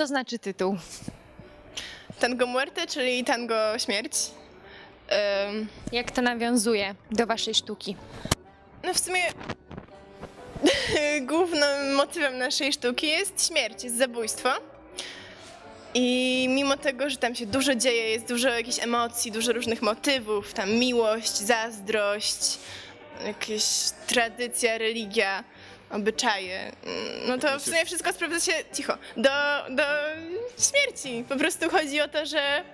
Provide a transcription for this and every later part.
Co znaczy tytuł? Tango Muerte, czyli tango śmierć. Ym, Jak to nawiązuje do waszej sztuki? no w sumie głównym motywem naszej sztuki jest śmierć, jest zabójstwo. I mimo tego, że tam się dużo dzieje, jest dużo jakichś emocji, dużo różnych motywów, tam miłość, zazdrość, jakieś tradycja, religia, obyczaje, mm, no to w sumie wszystko sprawdza się cicho, do, do śmierci. Po prostu chodzi o to, że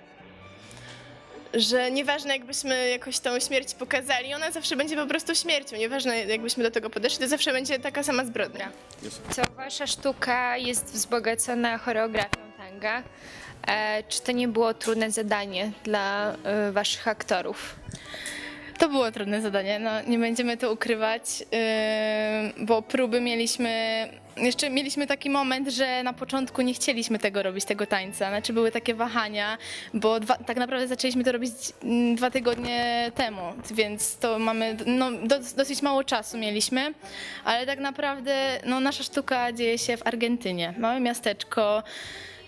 że nieważne jakbyśmy jakoś tą śmierć pokazali, ona zawsze będzie po prostu śmiercią. Nieważne jakbyśmy do tego podeszli, to zawsze będzie taka sama zbrodnia. Co wasza sztuka jest wzbogacona choreografią tanga. E, czy to nie było trudne zadanie dla e, waszych aktorów? To było trudne zadanie, no nie będziemy to ukrywać, yy, bo próby mieliśmy, jeszcze mieliśmy taki moment, że na początku nie chcieliśmy tego robić, tego tańca, znaczy były takie wahania, bo dwa, tak naprawdę zaczęliśmy to robić mm, dwa tygodnie temu, więc to mamy, no do, dosyć mało czasu mieliśmy, ale tak naprawdę no, nasza sztuka dzieje się w Argentynie, małe miasteczko,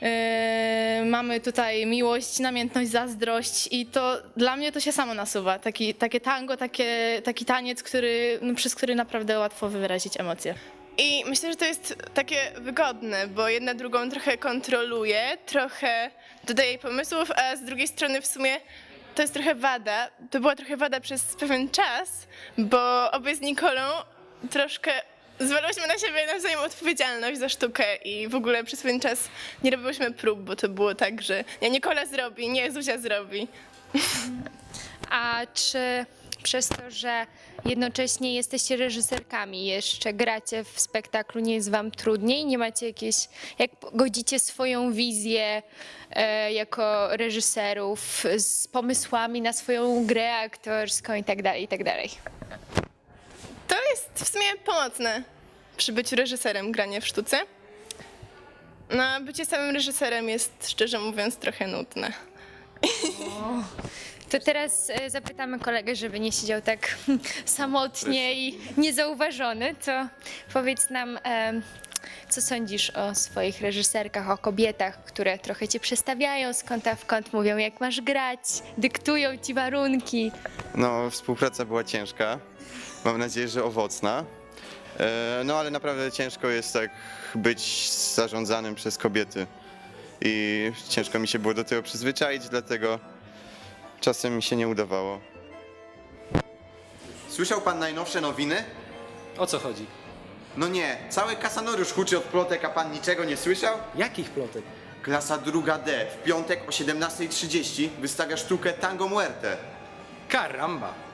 Yy, mamy tutaj miłość, namiętność, zazdrość i to dla mnie to się samo nasuwa. Taki, takie tango, takie, taki taniec, który, no, przez który naprawdę łatwo wyrazić emocje. I myślę, że to jest takie wygodne, bo jedna drugą trochę kontroluje, trochę dodaje pomysłów, a z drugiej strony w sumie to jest trochę wada. To była trochę wada przez pewien czas, bo obie z Nikolą troszkę zwalałyśmy na siebie nawzajem odpowiedzialność za sztukę i w ogóle przez pewien czas nie robiłyśmy prób, bo to było tak, że nie Nikola zrobi, nie Zuzia zrobi. A czy przez to, że jednocześnie jesteście reżyserkami, jeszcze gracie w spektaklu, nie jest wam trudniej? Nie macie jakieś, jak godzicie swoją wizję e, jako reżyserów z pomysłami na swoją grę aktorską i tak dalej, i tak dalej? To jest w sumie pomocne przy byciu reżyserem granie w sztuce. No, a bycie samym reżyserem jest, szczerze mówiąc, trochę nudne. To teraz e, zapytamy kolegę, żeby nie siedział tak samotnie i niezauważony, to powiedz nam, co sądzisz o swoich reżyserkach, o kobietach, które trochę cię przestawiają z kąta w kąt, mówią jak masz grać, dyktują ci warunki. No, współpraca była ciężka. Mam nadzieję, że owocna. E, No, ale naprawdę ciężko jest tak być zarządzanym przez kobiety. I ciężko mi się było do tego przyzwyczaić, dlatego czasem mi się nie udawało. Słyszał pan najnowsze nowiny? O co chodzi? No nie, cały kasanoriusz huczy od plotek, a pan niczego nie słyszał? Jakich plotek? Klasa druga D w piątek o 17.30 wystawia sztukę Tango Muerte. Karamba!